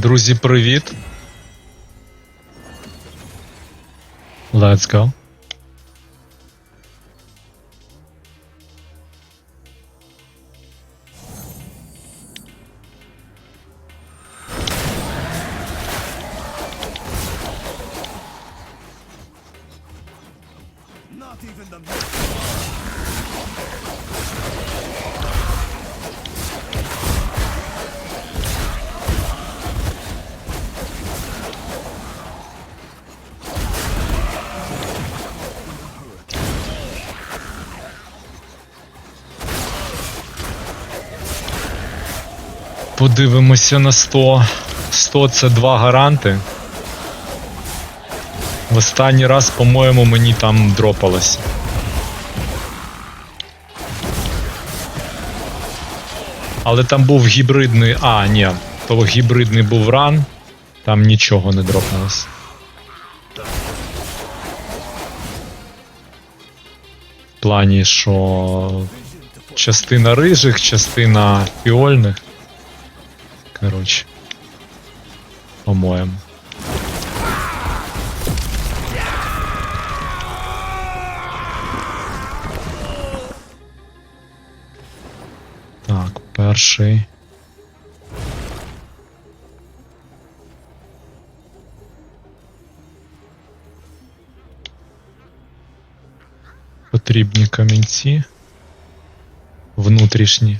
Друзі, привіт. Let's go. Подивимося на 100. 100 це два гаранти. В останній раз, по-моєму, мені там дропалося. Але там був гібридний. А, ні, то гібридний був ран, там нічого не дропнулося. В плані, що частина рижих, частина фіольних. Коротше. По-моєму. Так, перший. Потрібні камінці. Внутрішні.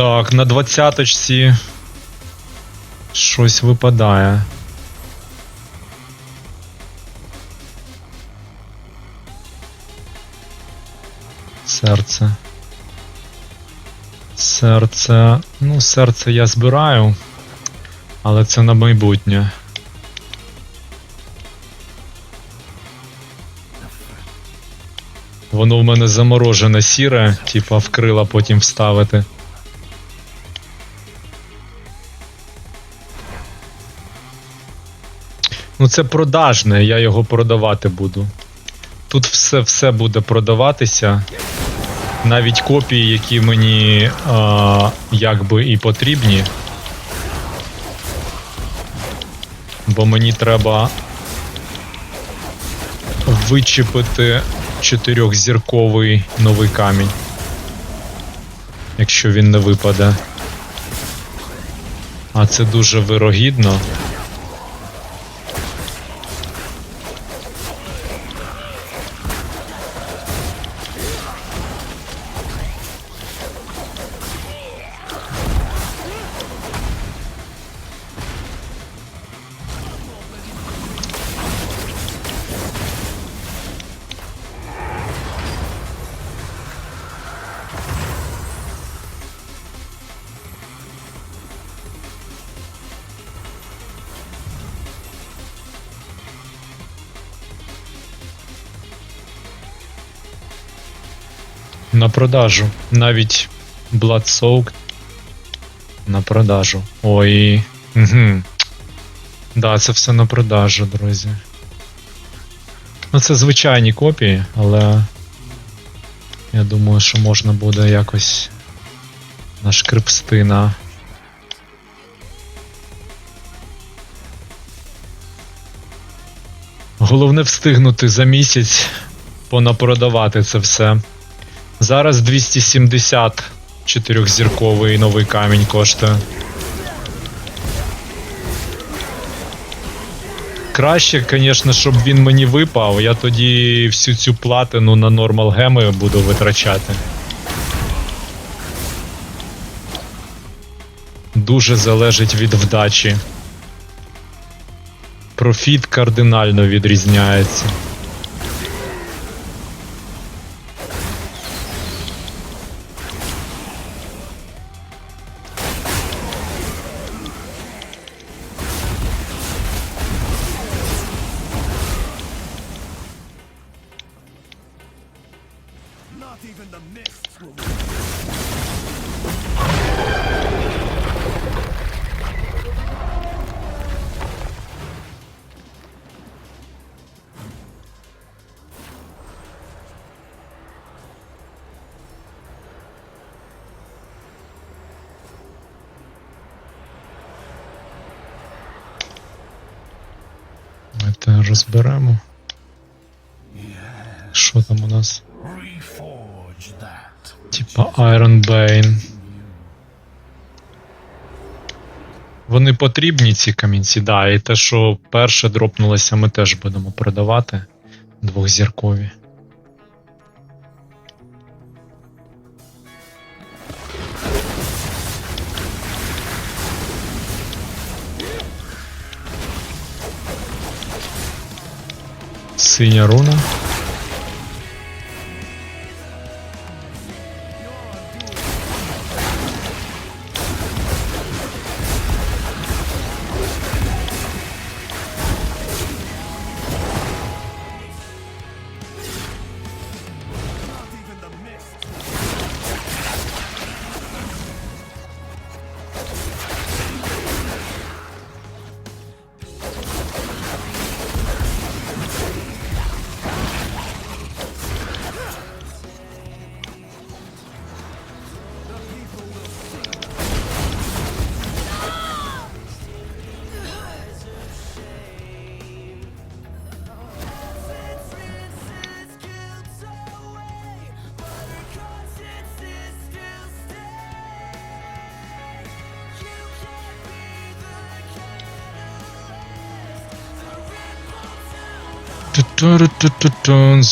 Так, на двадцяточці щось випадає. Серце. Серце. Ну, серце я збираю, але це на майбутнє. Воно в мене заморожене сіре, типа в крила потім вставити. Це продажне, я його продавати буду. Тут все все буде продаватися. Навіть копії, які мені а, якби і потрібні. Бо мені треба вичепити чотирьохзірковий новий камінь. Якщо він не випаде. А це дуже вирогідно. На продажу. Навіть Blood Soaked на продажу. Ой. Угу. Да, це все на продажу, друзі. Ну, це звичайні копії, але я думаю, що можна буде якось нашкрепсти на. Головне встигнути за місяць понапродавати це все. Зараз 270 Чотирьохзірковий новий камінь коштує. Краще, звісно, щоб він мені випав, я тоді всю цю платину на нормал геми буду витрачати. Дуже залежить від вдачі. Профіт кардинально відрізняється. Not even the mists will Ми те розберемо. Що там у нас? Типа Iron Bane. Вони потрібні, ці камінці, да, і те, що перше дропнулося, ми теж будемо продавати. Двохзіркові. Синя руна.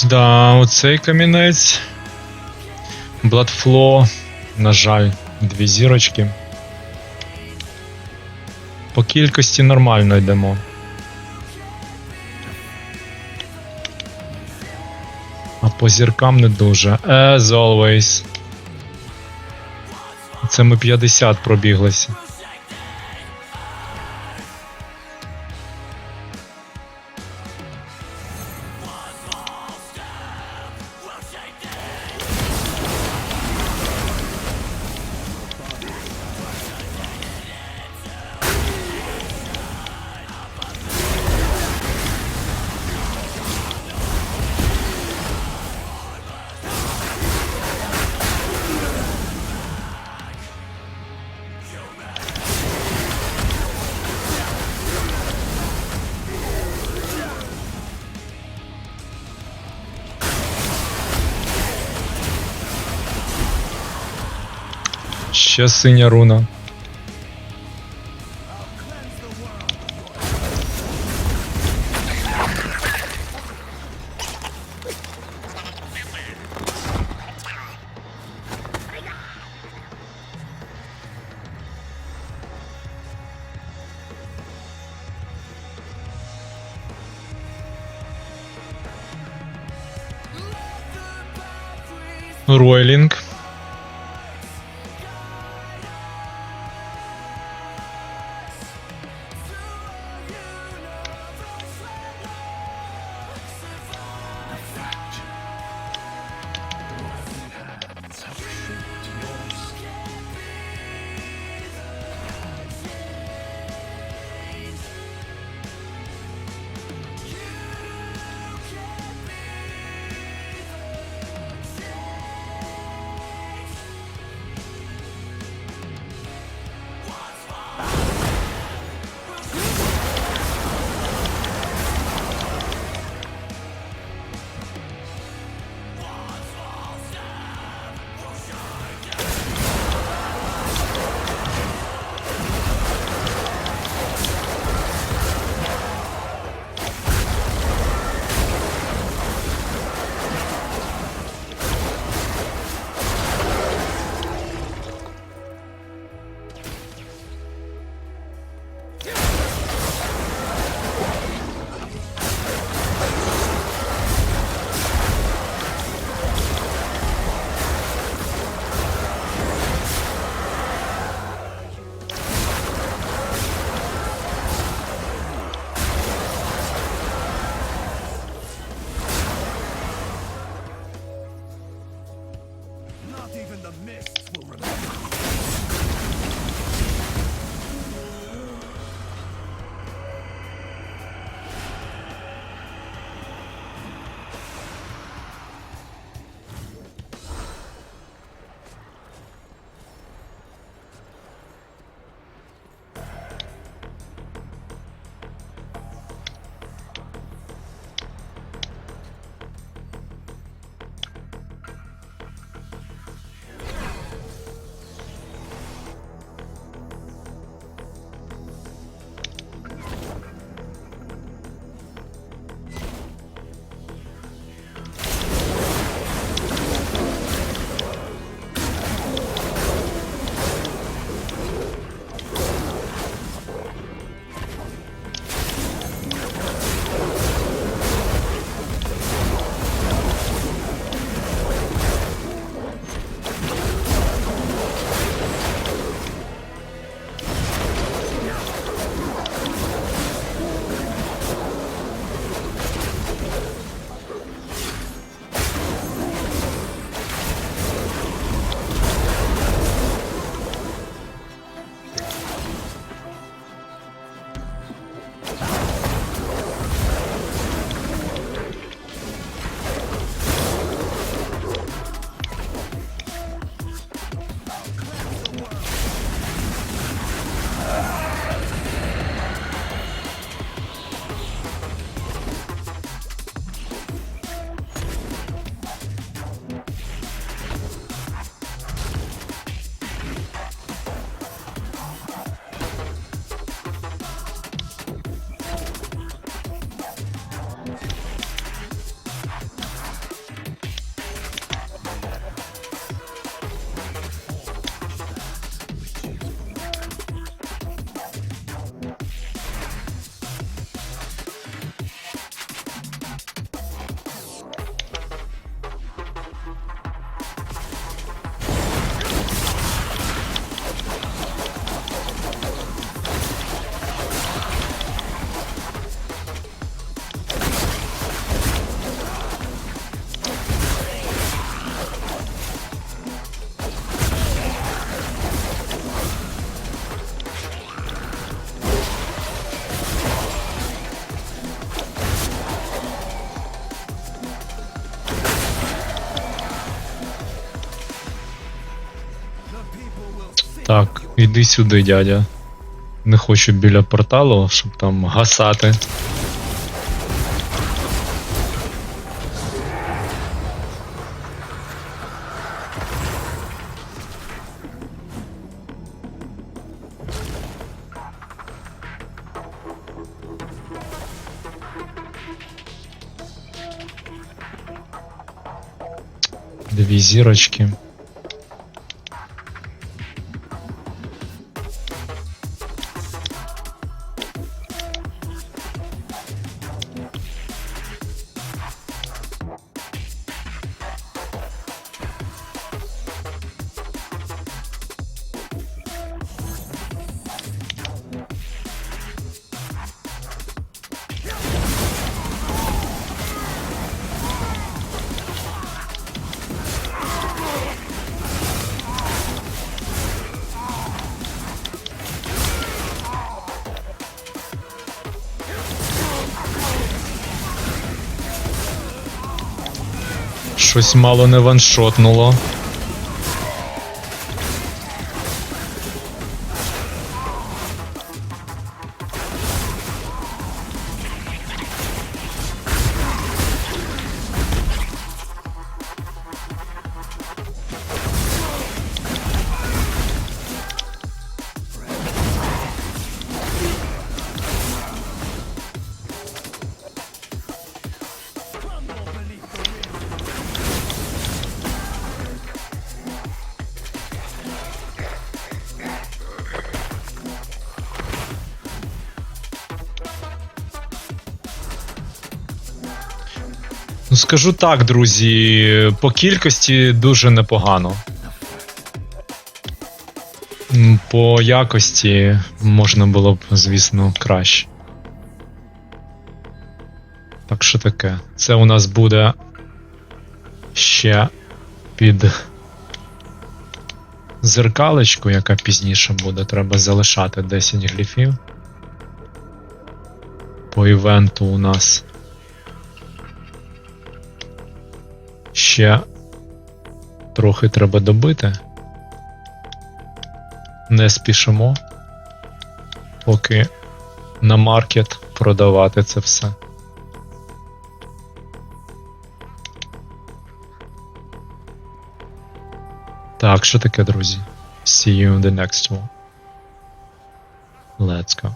Да, оцей камінець. Bloodflow, на жаль, дві зірочки. По кількості нормально йдемо. А по зіркам не дуже. As always. Це ми 50 пробіглися. Ще синя руна. Так, іди сюди, дядя. Не хочу біля порталу, щоб там гасати. Дві зірочки. Щось мало не ваншотнуло. Скажу так, друзі, по кількості дуже непогано. По якості можна було б, звісно, краще. Так що таке? Це у нас буде ще під зеркалочку, яка пізніше буде, треба залишати 10 гліфів. По івенту у нас ще трохи треба добити. Не спішимо. Поки на маркет продавати це все. Так, що таке, друзі? See you in the next one. Let's go.